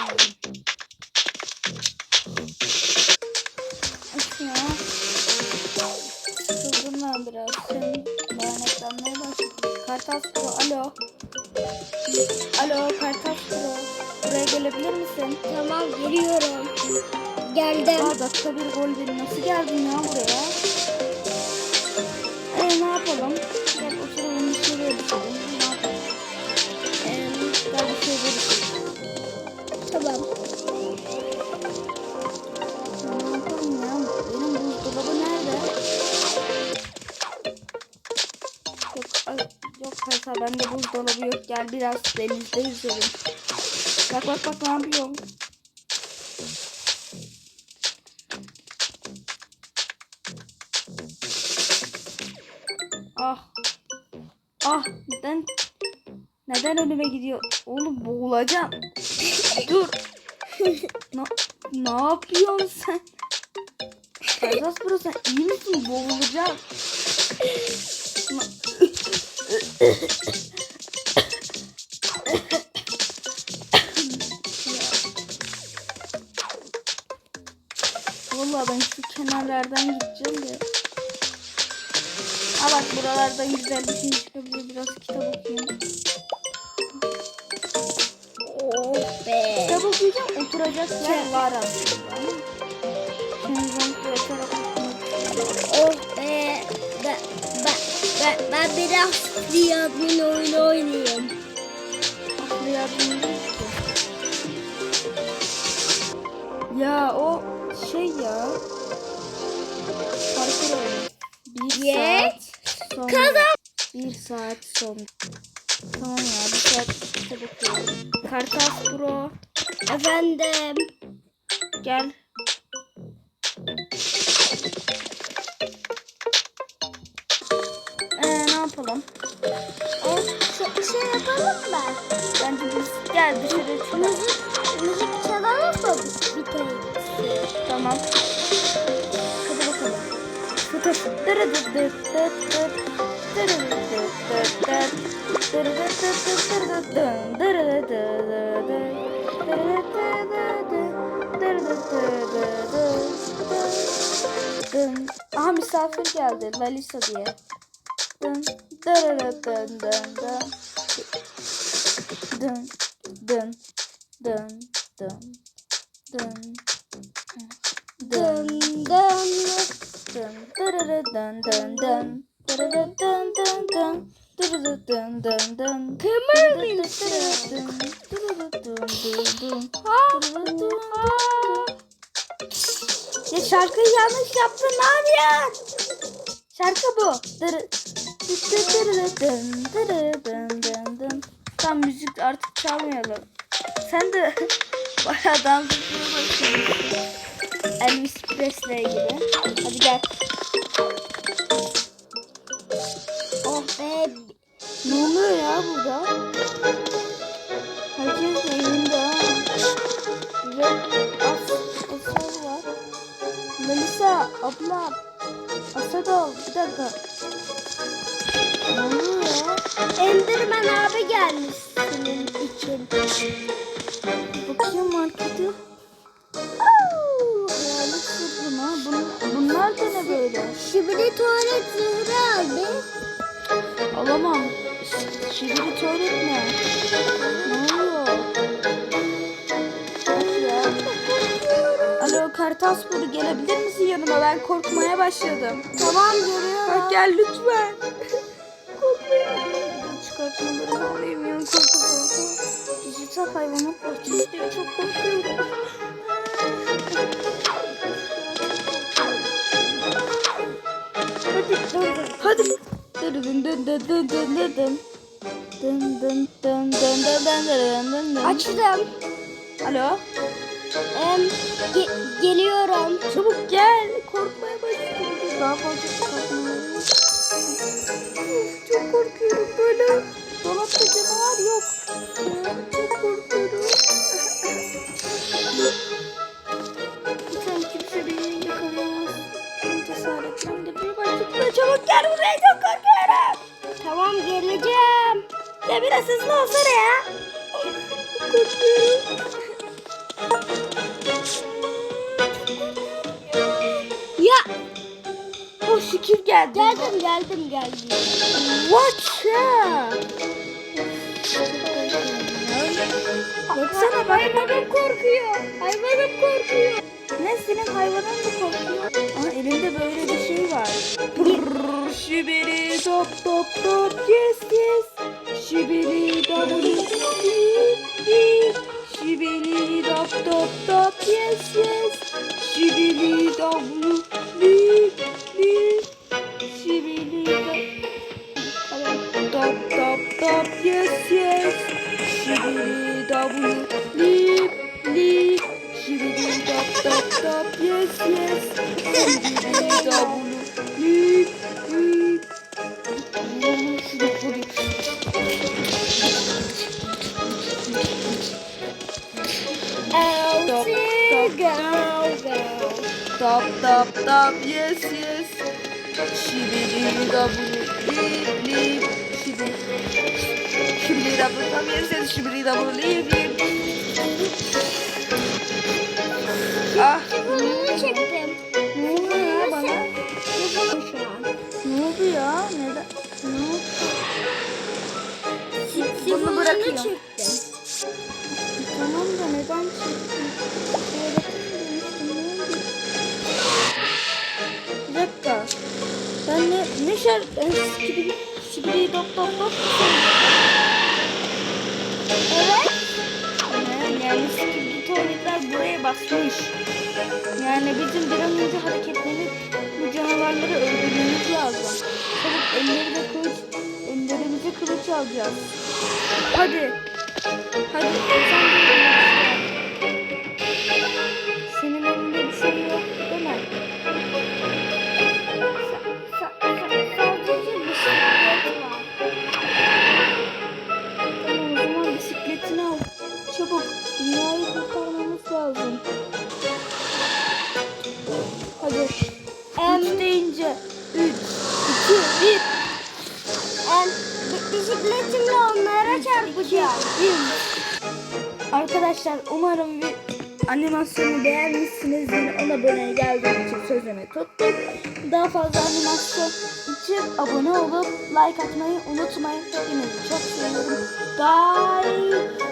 Ya. Sıkıldım ben biraz. Senin lanetlenmeye başladım. Kartal Pro, alo. Alo Kartal Pro. Buraya gelebilir misin? Tamam geliyorum. Geldim. Aa dakika bir gol bir nasıl geldin ya buraya? Ee ne yapalım? Ya? Benim buzdolabı nerede? Yok, yok Kaysa bende buzdolabı yok. Gel biraz denizde yüzelim. Bak bak bak ne yapıyorum? Ah. Ah neden neden önüme gidiyor? Oğlum boğulacağım. Dur. ne, yapıyorsun sen? Bro sen iyi misin? Boğulacağım. Vallahi ben şu kenarlardan gideceğim de. Ha bak buralardan güzel bir şey çıkabilir. Biraz kitap Oturacak yer var aslında. Şimdi ben. Oh be. Ben, ben, ben, ben biraz Riyad'ın oyunu oynayayım. Ya o şey ya. Parkur oyunu. Bir Ye. saat sonra. Kazan. Bir saat sonra. Tamam ya bir saat okuyorum. Kartal Pro Efendim. gel. Ee, ne yapalım? E, şey, şey yapalım mı? Bence biz gel dışarı çıkalım. Müzik, müzik çalalım mı? Bir tane. Tamam. Hadi bakalım. Fıtır. Dırı dı dı dı dı. Dırı dı dı Aha misafir geldi. Lalisa diye. Dın. Dırı dın dın dın. Dın. Dın. Dın. Dın. Dın. Dın Dın. dın. Dın dırırı dın dın dın. Dırırı dın dın dın. Dın dın dın. Ya şarkıyı yanlış yaptın abi ya. Şarkı bu. Tam müzik artık çalmayalım. Sen de bayağı dans ediyorsun. Elvis Presley gibi. Hadi gel. Ya burada? Herkes de evinde ha. De as, asal var. Melisa abla. Asad ol. Bir dakika. Ne oluyor ya? Enderman abi gelmiş senin için. Bakıyorum markete. Hayalet sırrım ha. Bunlar, bunlar da ne böyle? Şibili tuvalet zırhı aldı. Alamam. Ş- Şibiri tuvalet ne? Oluyor? Ya. Alo Kartaspor gelebilir misin yanıma? Ben korkmaya başladım. Tamam geliyorum. Bak gel lütfen. Korkmuyorum. Çıkartmalarımı alayım ya. Korku korku. Dijital hayvanat bahçesi diye çok korkuyorum. Hadi dur. Hadi. Dın dın dın dın dın dın dın dın. Dın dın dın dın dın dın dın dın dın. Açtım. Alo. Em, ge- geliyorum. Çabuk gel. Korkmaya başladım. Daha fazla. Of, çok korkuyorum böyle. Dolapta canavar yok. Çok korkuyorum. Lütfen kimse beni yakalayamaz. Cesaretlendirmeye başladı. Çabuk gel buraya Ya biraz hızlı olsana ya. Korkuyorum. Ya. Oh şükür geldim. Geldim geldim geldim. What? Baksana hayvanım korkuyor. Hayvanım korkuyor. Ne senin hayvanın mı korkuyor? Aa, elinde böyle bir şey var. Şibiri top top top yes yes. Double dip dip. Şibiri top top top yes yes. Şibiri double dip dip. Şibiri top top top top yes yes. Şibiri double dip dip. Şibidi dop dop dop yes yes. Şibidi double lip Dop dop dop yes yes. Şibidi double lip lip. Şibidi. Şibidi double dop yes yes. Şibidi double lip lip. Şer... Ben skibidi, skibidi dop dop dop? Evet. Yani skibidi tuvaletler buraya basmış. Yani bizim bir an önce hareketlenip bu canavarları öldürmemiz lazım. Çabuk elleri de kılıç, ellerimize kılıç alacağız. Hadi. Hadi sen lazım. Hadi. Em, Üç deyince. Üç, iki, bir. bi- bisikletimle onlara çarpacağım. Arkadaşlar umarım bir animasyonu beğenmişsinizdir. Ona abone geldiğim için sözümü tuttum. Daha fazla animasyon için abone olup like atmayı unutmayın. Hepinizi çok seviyorum. Bye.